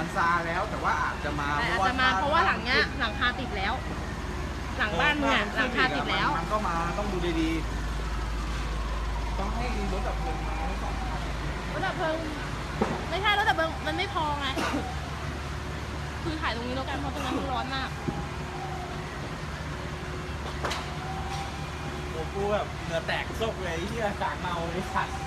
มันซาแล้วแต่ว่าอาจจะมาแต่อาจจะมาเพราะว่าหลังเนี้ยหลังคาติดแล้ว หลังบ้านเนี่ยหลังคาติดแล้วมันก็มาต้องดูดีๆต้องให้รถดับเพลิงมาให้สองคันรถดับเพลิงไม่ใช่รถดับเพลิงมันไม่พอไงคือถ่ายตรงนี้แล้วกันเพราะตรงนั้นมันร้อนมากโอ้กูแบบเหงื่อแตกซกเลยที่อากาศเมาเลยสัตว์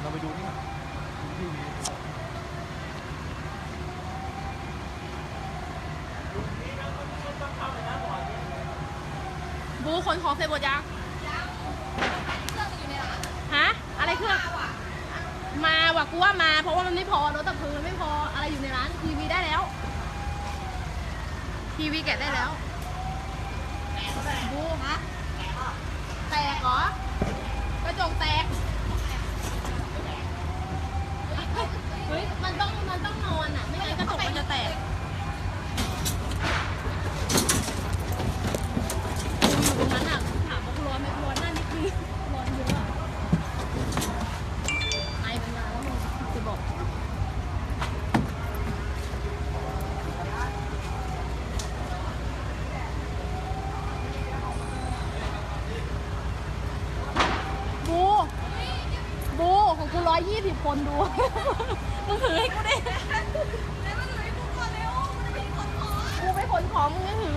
เราไปดูนี่ก่อนที่นี้ บูค นของเสร็จหมดยังฮะ อะไรเครื่อง มาว่ะกูว่ามา เพราะว่ามันไม่พอรถดับเพลิงมันไม่พอ อะไรอยู่ในร้านทีวีได้แล้ว ทีวีแกะได้แล้วบูฮะแตกเหรอกระจกแตก เฮ้ย มันต้อง มันต้องนอนอะ ไม่งั้นกระจกมันจะแตก อยู่ตรงนั้นอะถามว่ากูร้อนไหมกูร้อนหน้านิดนึงร้อนเยอะอะไอมันมาแล้วมึงจะบอกบูบูของกูร้อยยี่สิบคนดู มึงถือให้กูดิกูไปขนของมึงไม่ถือ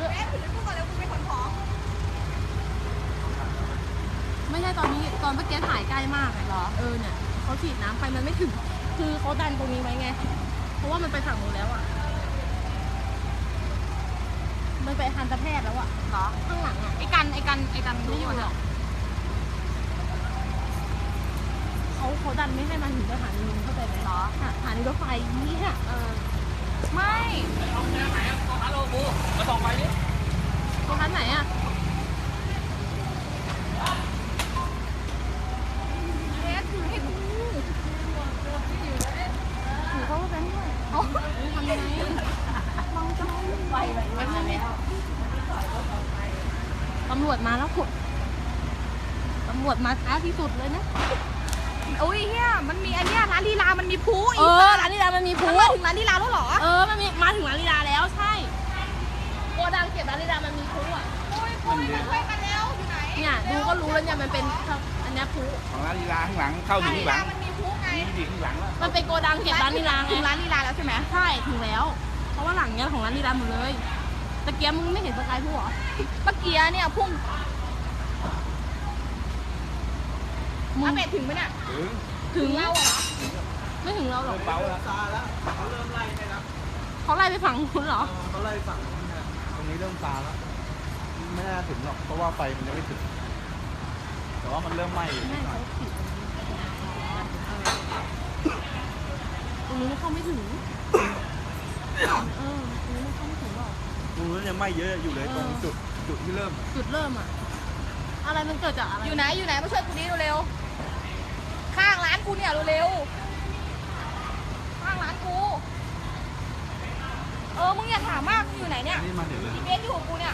ไม่ใช่ต อนนี้ตอนเมื่อกี้ถ่ายใกล้มากเลยเหรอ เออเนี่ยเขาฉีดน้ำไปมันไม่ถึง คือเขาดันตรงนี้ไว้ไง เพราะว่ามันไปฝั่งนู้นแล้วอะ มันไปทันตแพทย์แล้วอะเหรอ ข้างหลังอะ ไอ้กันไอ้กันไอ้กันไม่อยู่หรอกเขาเขาดันไม่ให้มาถึงสถานีเข้าใจไหมเหรอสถานีรถไฟเนี่ยเออ ไม่มาส่องไปดิตรงนั้นไหนอะเอ๊ะถือให้กูถือเขาไปด้วยเขาทำยังไงมองจ้องไปไปไปไป ตำรวจมาแล้วขุดตำรวจมาช้าที่สุดเลยนะโอ้ยเฮียมันมีอันเนี้ยร้านลีลา มันมีพูเออร้านลีลา มันมีพูพูมาถึงร้านลีลาแล้วเหรอ เออ มันมี มาถึงร้านลีลาแล้วใช่โกดังเก็บร้านลีลา มันมีพูอะโอ้ยโอ้ยมาช่วยกันแล้วอยู่ไหน เนี่ยดูก็รู้แล้วเนี่ยมันเป็นอันเนี้ยพูของร้านลีลาข้างหลังเข้าถึงข้างหลังมันมีพูไงนี่ดีข้างหลังแล้วมันเป็นโกดังเก็บร้านลีลาไงถึงร้านลีลาแล้วใช่ไหมใช่ถึงแล้ว เพราะว่าหลังเนี้ยของร้านลีลาหมดเลย ตะเกียบมึงไม่เห็นสกายพูเหรอเมื่อกี้เนี่ยพุ่งมึงอาเป็ดถึงไหมเนี่ยถึงถึงเราเหรอไม่ถึงเราหรอกเบาแล้วซาแล้วเขาเริ่มไล่ให้แล้วเขาไล่ไปฝั่งคุณเหรอเขาไล่ฝั่งนี้นะตรงนี้เริ่มซาแล้วไม่น่าถึงหรอกเพราะว่าไฟมันยังไม่ถึงแต่ว่ามันเริ่มไหม้อยู่นิไม่ดหน่อยเขาผิดตรงนี้มันเข้าไม่ถึงเออ รอกตรงนู้นยังไหม้เยอะอยู่เลยตรงจุดจุดที่เริ่ม จุดเริ่มอะอะไรมันเกิดจากอะไรอยู่ไหนอยู่ไหนมาช่วยกูดิเร็วๆข้างร้านกูเนี่ยเร็วๆข้างร้านกู เออมึงอย่าถามมากมึงอยู่ไหนเนี่ยนี่มาถึงเลย อีเบสอยู่กับกูเนี่ย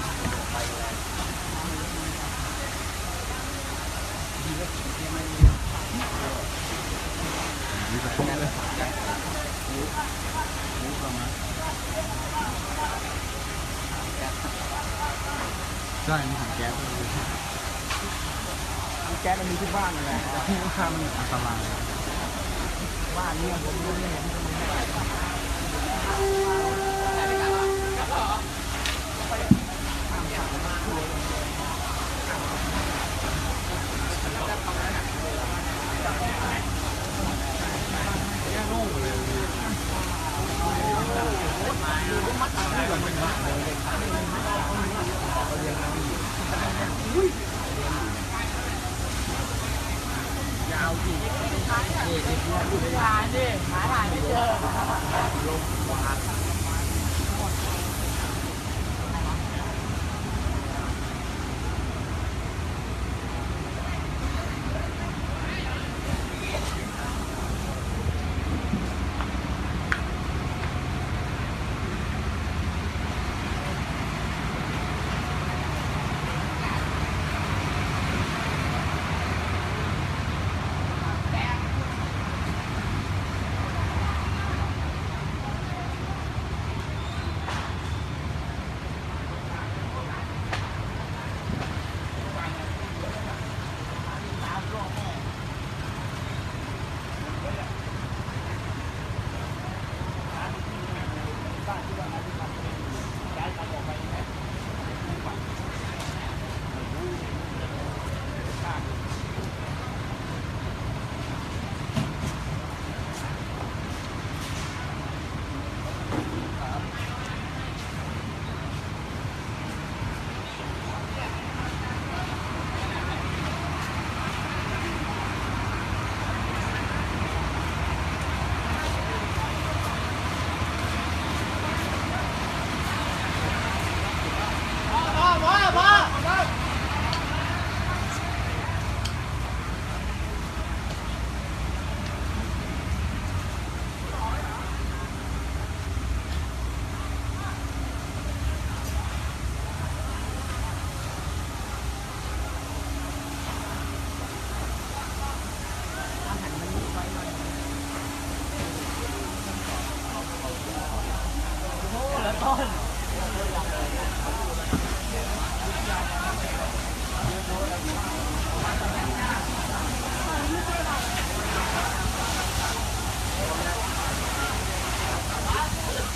ช่มีถังแก๊สด้วยถังแก๊สมันมีที่บ้านนั่นแหละแต่ที่ข้างมันอันตรายบ้านนี้ผมรู้ไม่เห็น อ่าโอ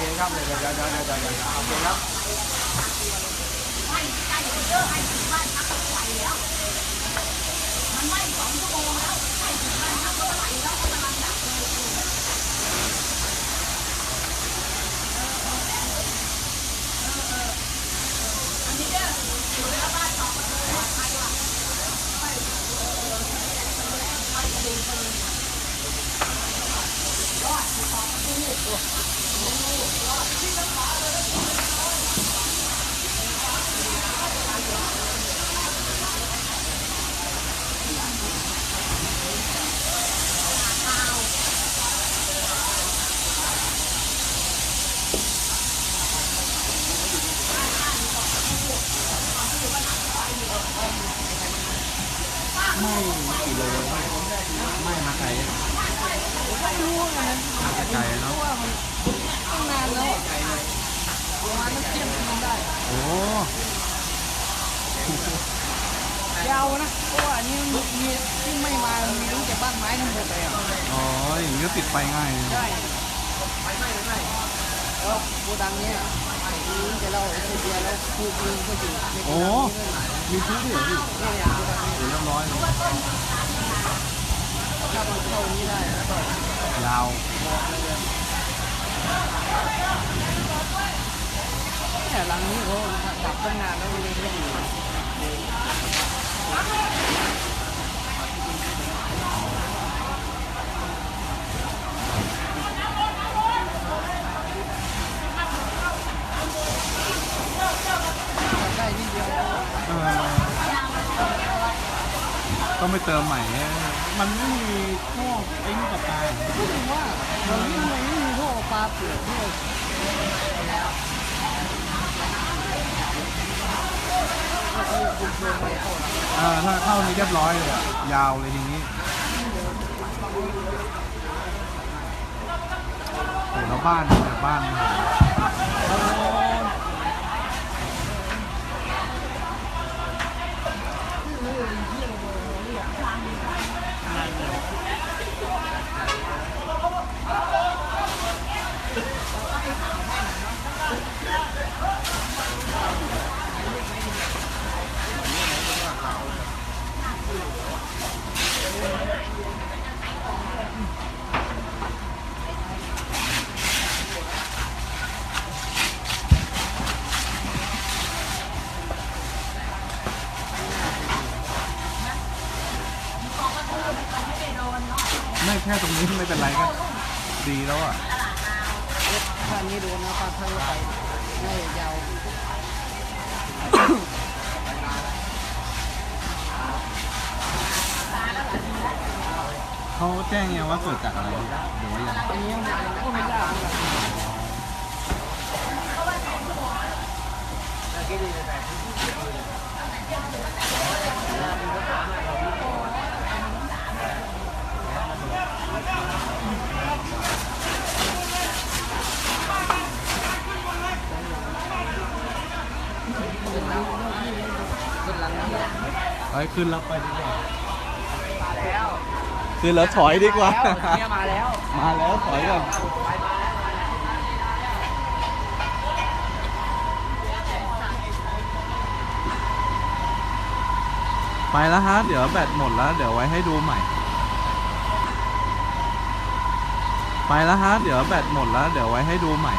เคครับเดี๋ยวเดี๋ยวเดี๋ยวเดี๋ยวเดี๋ยวเดี๋ยวโอเคครั ไม่กี่โลไม่ไม่มาไกลไม่รู้นะมาไกลเนาะตั้งนานแล้วประมาณนักเที่ยงคืนได้ โอ้ยาวนะเพราะว่าอันนี้มันมีที่ไม่มามันมีตั้งแต่บ้านไม้ทั้งหมดเลยอ๋ออย่างนี้ก็ติดไฟง่ายเลยใช่แล้วโกดังเนี้ยมีแต่เราไอ้เบียร์แล้วคูกนึงก็อยู่ในโกโอ้ดังนี้ มีทุกที่เหรอพี่เดี๋ยวเรียบร้อยเลยถ้าเราเข้านี้ได้แล้วก็ยาวแต่หลังนี้โอ้ดับตั้งนานแล้วมันยังไม่ดี ต้องไปเติมใหม่เนี่ยมันไม่มีท่อไอ้นี่กับตาพูดถึงว่าเราที่ทำไมไม่มีท่อปลาเปลือกที่เราคุณชวนไปเข้าหลังอ่าถ้าเข้านี้เรียบร้อยเลยอะยาวเลยทีนี้โอ้แล้วบ้านเนี่ยบ้านเนี่ย ไม่ ค่ตรงนี้ไม่เป็นไรก็ดีแล้วอะถ้านี้โดนนะปลาทั้งไปน่าจะยาวเขาแจ้งยังว่าเกิดจากอะไรหรือว่ายัง อันนี้ก็ไม่ได้เหมือนกัน เอ้ย ขึ้นแล้วไปดีกว่าขึ้นแล้วถอยดีกว่า เนี่ยมาแล้วมาแล้วถอยก่อนไปแล้วฮะ เดี๋ยวแบตหมดแล้ว เดี๋ยวไว้ให้ดูใหม่ ไปแล้วฮะ เดี๋ยวแบตหมดแล้ว เดี๋ยวไว้ให้ดูใหม่